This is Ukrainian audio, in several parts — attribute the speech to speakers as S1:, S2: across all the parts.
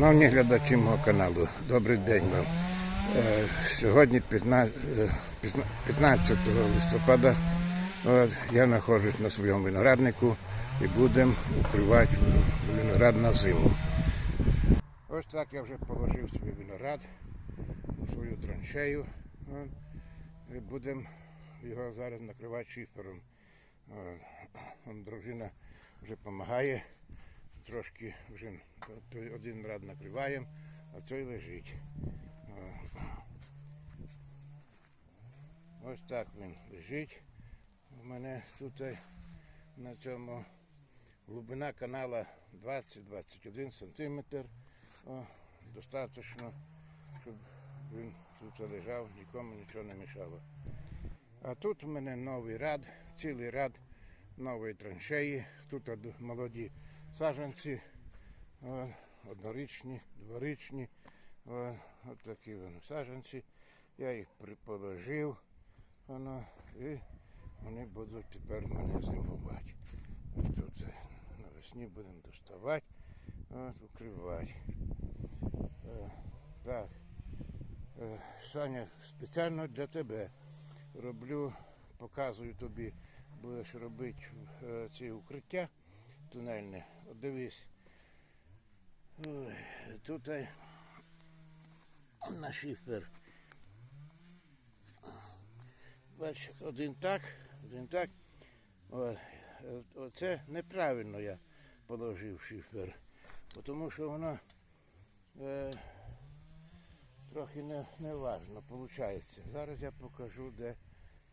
S1: Шановні глядачі мого каналу, добрий день вам. Е, Сьогодні 15, е, 15 листопада я знаходжусь на своєму винограднику і будемо укривати виноград на зиму. Ось так я вже положив свій виноград у свою траншею. І будемо його зараз накривати шифером. Дружина вже допомагає. Трошки вже один рад накриваємо, а цей лежить. Ось так він лежить. У мене тут е, на цьому глибина канала 20-21 сантиметр. О, достатньо, щоб він тут лежав, нікому нічого не мішало. А тут у мене новий ряд, цілий ряд нової траншеї. Тут молоді саджанці, однорічні, дворічні. О, от такі вони саджанці. Я їх приположив. Воно, і вони будуть тепер мене зимувати. Тут е, навесні будемо доставати, от, укривати. Е, так. Е, Саня, спеціально для тебе роблю, показую тобі, будеш робити е, ці укриття тунельне. От дивись. Ой, тут е, на шифер. Бач, один так, один так. Оце неправильно я положив шифер. Тому що воно е, трохи не, не виходить. Зараз я покажу, де,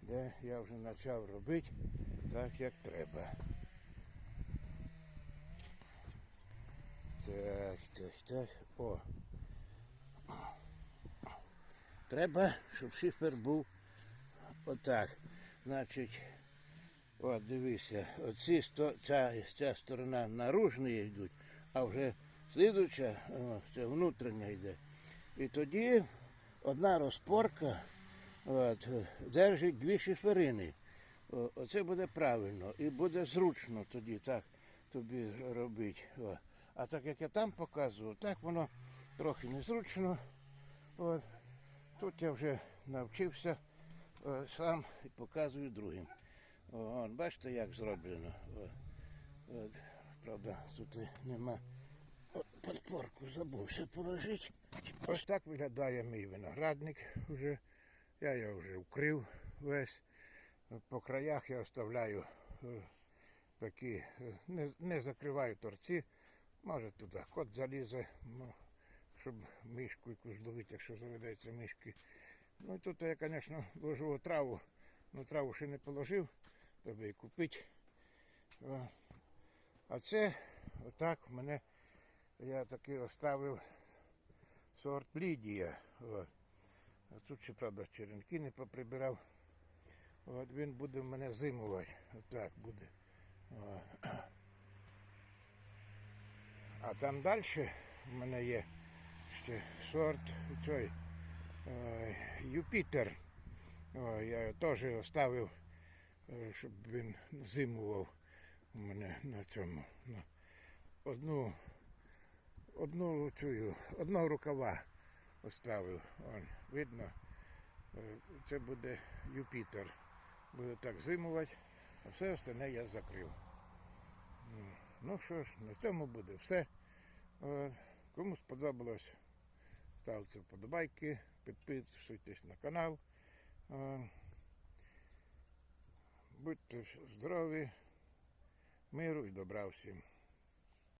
S1: де я вже почав робити так, як треба. Так, так. О. Треба, щоб шифер був отак. Значить, от дивися, оці сто, ця, ця сторона наружні йдуть, а вже слідуча, це внутрішня йде. І тоді одна розпорка от, держить дві шиферини. Оце буде правильно і буде зручно тоді так тобі робити. О. А так як я там показував, так воно трохи незручно. От. Тут я вже навчився о, сам і показую другим. О, бачите, як зроблено. О, от, правда, тут нема. О, Подпорку забувся положити. Ось так виглядає мій виноградник. Вже. Я його вже вкрив весь. По краях я оставляю е, такі, е, не, не закриваю торці. Може туди кот залізе, ну, щоб мишку якусь ловити, якщо заведеться мишки. Ну і тут я, звісно, ложу траву. Ну траву ще не положив, треба її купити. А це отак в мене я таки оставив сорт Лідія. От. А тут ще, правда, черенки не поприбирав. От він буде в мене зимувати. Отак буде. О. А там далі в мене є ще сорт цей е, Юпітер. О, я його теж оставив, е, щоб він зимував у мене на цьому. Одну, одну цю, одного рукава оставив. Он, видно, Е, це буде Юпітер. Буде так зимувати, а все остальне я закрив. Ну що ж, на цьому буде все. Кому сподобалось, ставте вподобайки, підписуйтесь на канал. Будьте здорові, миру і добра всім.